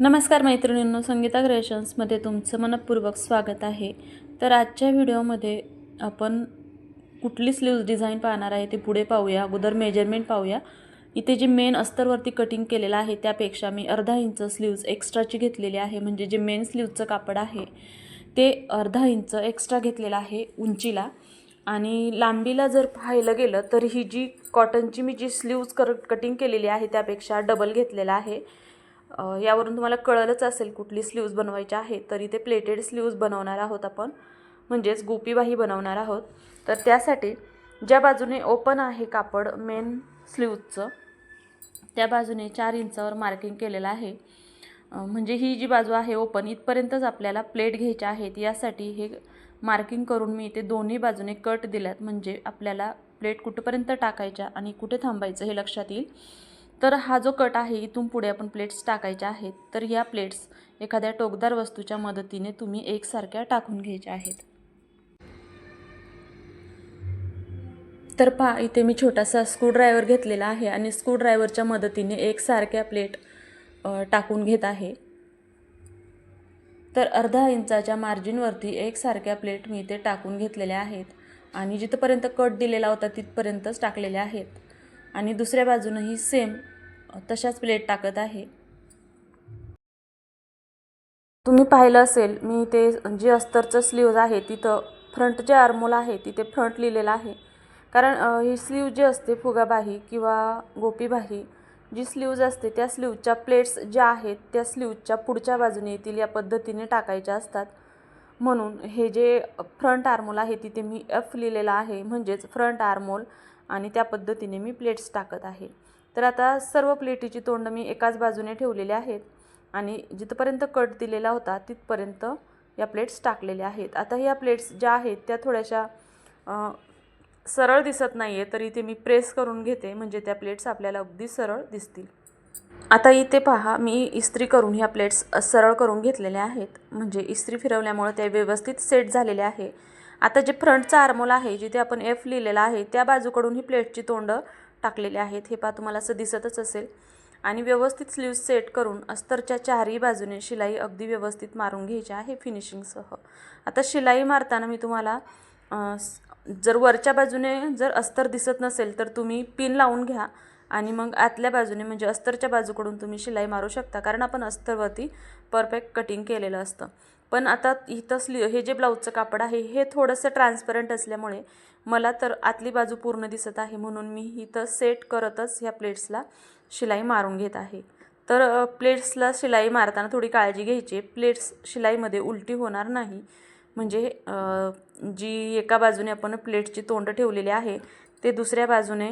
नमस्कार मैत्रिणींनो संगीता क्रिएशन्समध्ये तुमचं मनपूर्वक स्वागत आहे. तर आजच्या व्हिडिओमध्ये आपण कुठली स्लीव्ज डिझाईन पाहणार आहे ते पुढे पाहूया अगोदर मेजरमेंट पाहूया. इथे जे मेन अस्तरवरती कटिंग केलेलं आहे त्यापेक्षा मी अर्धा इंच स्लीव्ज एक्स्ट्राची घेतलेली आहे म्हणजे जे मेन स्लीवचं कापड आहे ते अर्धा इंच एक्स्ट्रा घेतलेलं आहे उंचीला. आणि लांबीला जर पाहायला गेलं तर ही जी कॉटनची मी जी स्लीव्ज कर कटिंग केलेली आहे त्यापेक्षा डबल घेतलेला आहे. यावरून तुम्हाला कळलंच असेल कुठली स्लीव्ज बनवायची आहे तरी ते प्लेटेड स्लीव्ज बनवणार आहोत आपण. म्हणजेच गोपीबाही बनवणार आहोत. तर त्यासाठी ज्या बाजूने ओपन आहे कापड मेन स्लीव्जचं त्या बाजूने चार इंचावर मार्किंग केलेलं आहे. म्हणजे ही जी बाजू आहे ओपन इथपर्यंतच आपल्याला प्लेट घ्यायच्या आहेत. यासाठी हे मार्किंग करून मी इथे दोन्ही बाजूने कट दिल्यात. म्हणजे आपल्याला प्लेट कुठंपर्यंत टाकायच्या आणि कुठे थांबायचं हे लक्षात येईल. तर हा जो कट आहे इथून पुढे आपण प्लेट्स टाकायच्या आहेत. तर या प्लेट्स एखाद्या टोकदार वस्तूच्या मदतीने तुम्ही एकसारख्या टाकून घ्यायच्या आहेत. तर पहा इथे मी छोटासा स्क्रूड्रायव्हर घेतलेला आहे आणि स्क्रूड्रायव्हरच्या मदतीने एकसारख्या प्लेट टाकून घेत आहे. तर अर्धा इंचाच्या मार्जिनवरती एकसारख्या प्लेट मी इथे टाकून घेतलेल्या आहेत आणि जिथंपर्यंत कट दिलेला होता तिथपर्यंतच टाकलेल्या आहेत. आणि दुसऱ्या बाजूनही सेम तशाच प्लेट टाकत आहे. तुम्ही पाहिलं असेल मी ते जे अस्तरचं स्लीव्ज आहे तिथं फ्रंट जे आर्मोल आहे तिथे फ्रंट लिहिलेलं आहे. कारण ही स्लीव जी असते फुगाबाही किंवा गोपीबाही जी स्लीव्ज असते त्या स्लीवच्या प्लेट्स ज्या आहेत त्या स्लीवच्या पुढच्या बाजूने येतील या पद्धतीने टाकायच्या असतात. म्हणून हे जे फ्रंट आर्मोल आहे तिथे मी एफ लिहिलेलं आहे म्हणजेच फ्रंट आर्मोल आणि त्या पद्धतीने मी प्लेट्स टाकत आहे. तर आता सर्व प्लेटीची तोंड मी एकाच बाजूने ठेवलेली आहेत आणि जिथपर्यंत कट दिलेला होता तिथपर्यंत या प्लेट्स टाकलेल्या आहेत. आता ह्या प्लेट्स ज्या आहेत त्या थोड्याशा सरळ दिसत नाही आहे तरी ते मी प्रेस करून घेते. म्हणजे त्या प्लेट्स आपल्याला अगदी सरळ दिसतील. आता इथे पहा मी इस्त्री करून ह्या प्लेट्स सरळ करून घेतलेल्या आहेत. म्हणजे इस्त्री फिरवल्यामुळे त्या व्यवस्थित सेट झालेले आहे. आता जे फ्रंटचा आर्मोल आहे जिथे आपण एफ लिहिलेला आहे त्या बाजूकडून ही प्लेटची तोंड टाकलेले आहेत हे पहा तुम्हाला असं दिसतच असेल. आणि व्यवस्थित स्लीव्ज सेट करून अस्तरच्या चारही बाजूने शिलाई अगदी व्यवस्थित मारून घ्यायची आहे फिनिशिंगसह आता शिलाई मारताना मी तुम्हाला जर वरच्या बाजूने जर अस्तर दिसत नसेल तर तुम्ही पिन लावून घ्या आणि मग आतल्या बाजूने म्हणजे अस्तरच्या बाजूकडून तुम्ही शिलाई मारू शकता कारण आपण अस्तरवरती परफेक्ट कटिंग केलेलं असतं. पण आता इथं स्ली हे जे ब्लाऊजचं कापड आहे हे थोडंसं ट्रान्सपरंट असल्यामुळे मला तर आतली बाजू पूर्ण दिसत आहे म्हणून मी इथं सेट करतच ह्या प्लेट्सला शिलाई मारून घेत आहे. तर प्लेट्सला शिलाई मारताना थोडी काळजी घ्यायची. प्लेट्स शिलाईमध्ये उलटी होणार नाही. म्हणजे जी एका बाजूने आपण प्लेटची तोंड ठेवलेली आहे ते दुसऱ्या बाजूने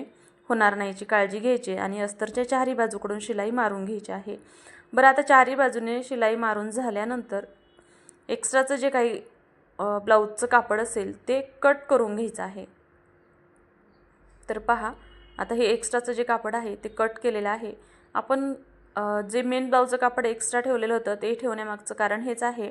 होणार नाही याची काळजी घ्यायची आणि अस्तरच्या चारही बाजूकडून शिलाई मारून घ्यायची आहे. बरं आता चारही बाजूने शिलाई मारून झाल्यानंतर एक्स्ट्राचं जे काही ब्लाऊजचं कापड असेल ते कट करून घ्यायचं आहे. तर पहा आता हे एक्स्ट्राचं जे कापड आहे ते कट केलेलं आहे. आपण जे मेन ब्लाऊजचं कापड एक्स्ट्रा ठेवलेलं होतं ते ठेवण्यामागचं कारण हेच आहे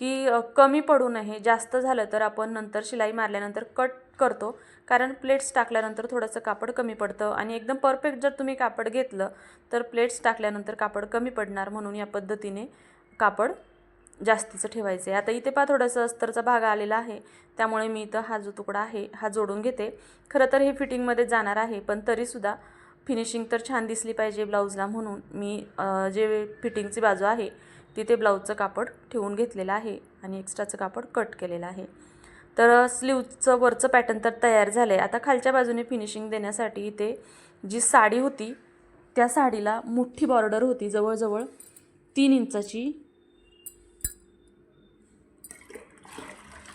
की कमी पडू नये. जास्त झालं तर आपण नंतर शिलाई मारल्यानंतर कट करतो. कारण प्लेट्स टाकल्यानंतर थोडंसं कापड कमी पडतं आणि एकदम परफेक्ट जर तुम्ही कापड घेतलं तर प्लेट्स टाकल्यानंतर कापड कमी पडणार म्हणून या पद्धतीने कापड जास्तीचं ठेवायचं आहे आता इथे पहा थोडंसं अस्तरचा भाग आलेला आहे. त्यामुळे मी इथं हा जो तुकडा आहे हा जोडून घेते. खरं तर हे फिटिंगमध्ये जाणार आहे पण तरीसुद्धा फिनिशिंग तर छान दिसली पाहिजे ब्लाऊजला म्हणून. मी जे फिटिंगची बाजू आहे तिथे ब्लाऊजचं कापड ठेवून घेतलेलं आहे आणि एक्स्ट्राचं कापड कट केलेलं आहे. तर स्लीवचं वरचं पॅटर्न तर तयार झालं आहे आता खालच्या बाजूने फिनिशिंग देण्यासाठी इथे जी साडी होती त्या साडीला मोठी बॉर्डर होती जवळजवळ तीन इंचाची.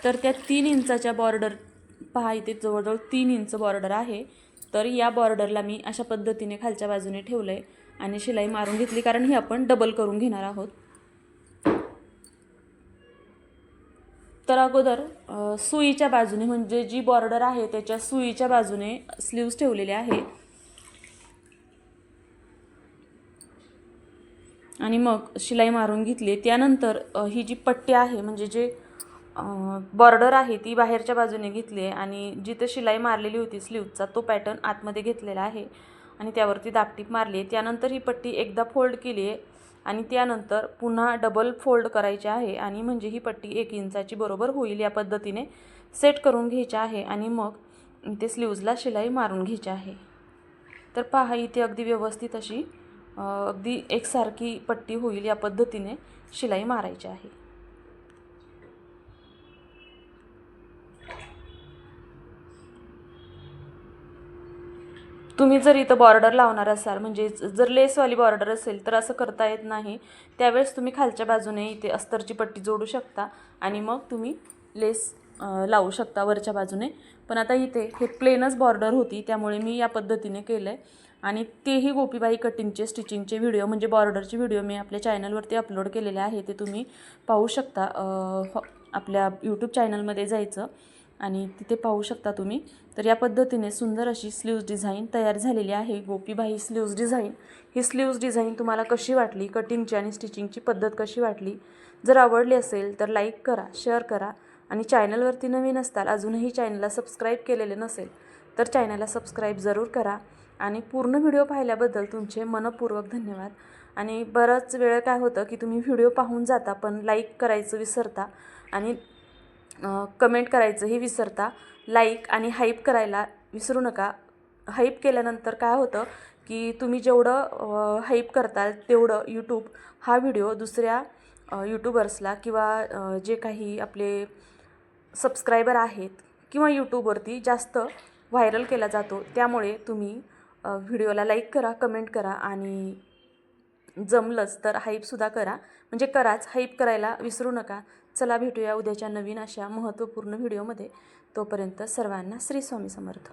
तर त्या तीन इंचाच्या बॉर्डर पहा इथे जवळजवळ तीन इंच बॉर्डर आहे. तर या बॉर्डरला मी अशा पद्धतीने खालच्या बाजूने ठेवलं आहे आणि शिलाई मारून घेतली कारण ही आपण डबल करून घेणार आहोत. तर अगोदर सुईच्या बाजूने म्हणजे जी बॉर्डर आहे त्याच्या सुईच्या बाजूने स्लीव्ज ठेवलेले आहे. आणि मग शिलाई मारून घेतली. त्यानंतर ही जी पट्टी आहे म्हणजे जे बॉर्डर आहे ती बाहेरच्या बाजूने घेतली आहे आणि जिथं शिलाई मारलेली होती स्लीवचा तो पॅटर्न आतमध्ये घेतलेला आहे. आणि त्यावरती दापटीप मारली आहे. त्यानंतर ही पट्टी एकदा फोल्ड केली आहे आणि त्यानंतर पुन्हा डबल फोल्ड करायची आहे आणि म्हणजे ही पट्टी एक इंचाची बरोबर होईल या पद्धतीने सेट करून घ्यायची आहे आणि मग इथे स्लीव्जला शिलाई मारून घ्यायची आहे. तर पहा इथे अगदी व्यवस्थित अशी अगदी एकसारखी पट्टी होईल या पद्धतीने शिलाई मारायची आहे. तुम्ही जर इथं बॉर्डर लावणार असाल म्हणजे जर लेसवाली बॉर्डर असेल तर असं करता येत नाही. त्यावेळेस तुम्ही खालच्या बाजूने इथे अस्तरची पट्टी जोडू शकता आणि मग तुम्ही लेस लावू शकता वरच्या बाजूने. पण आता इथे हे प्लेनच बॉर्डर होती त्यामुळे मी या पद्धतीने केलं आहे आणि तेही गोपीबाई कटिंगचे स्टिचिंगचे व्हिडिओ म्हणजे बॉर्डरचे व्हिडिओ मी आपल्या चॅनलवरती अपलोड केलेले आहे ते तुम्ही पाहू शकता. हो, आपल्या यूट्यूब चॅनलमध्ये जायचं. आणि तिथे पाहू शकता तुम्ही. तर या पद्धतीने सुंदर अशी स्लीव्ज डिझाईन तयार झालेली आहे. गोपीबाई स्लीव्ज डिझाईन ही स्लीव्ज डिझाईन तुम्हाला कशी वाटली? कटिंगची आणि स्टिचिंगची पद्धत कशी वाटली? जर आवडली असेल तर लाईक करा शेअर करा आणि चॅनलवरती नवीन असताल अजूनही चॅनलला सबस्क्राईब केलेले नसेल तर चॅनलला सबस्क्राईब जरूर करा आणि पूर्ण व्हिडिओ पाहिल्याबद्दल तुमचे मनपूर्वक धन्यवाद. आणि बराच वेळ काय होतं की तुम्ही व्हिडिओ पाहून जाता पण लाईक करायचं विसरता आणि कमेंट करायचंही विसरता. लाईक आणि हाईप करायला विसरू नका. हाईप केल्यानंतर काय होतं की तुम्ही जेवढं हाईप करताल तेवढं यूट्यूब हा व्हिडिओ दुसऱ्या यूट्यूबर्सला किंवा जे काही आपले सबस्क्रायबर आहेत किंवा यूट्यूबवरती जास्त व्हायरल केला जातो त्यामुळे तुम्ही व्हिडिओला लाईक करा कमेंट करा आणि जमलंच तर हाईपसुद्धा करा. म्हणजे कराच हाईप करायला विसरू नका. चला भेटूया उद्याच्या नवीन अशा महत्त्वपूर्ण व्हिडिओमध्ये तोपर्यंत सर्वांना श्री स्वामी समर्थ.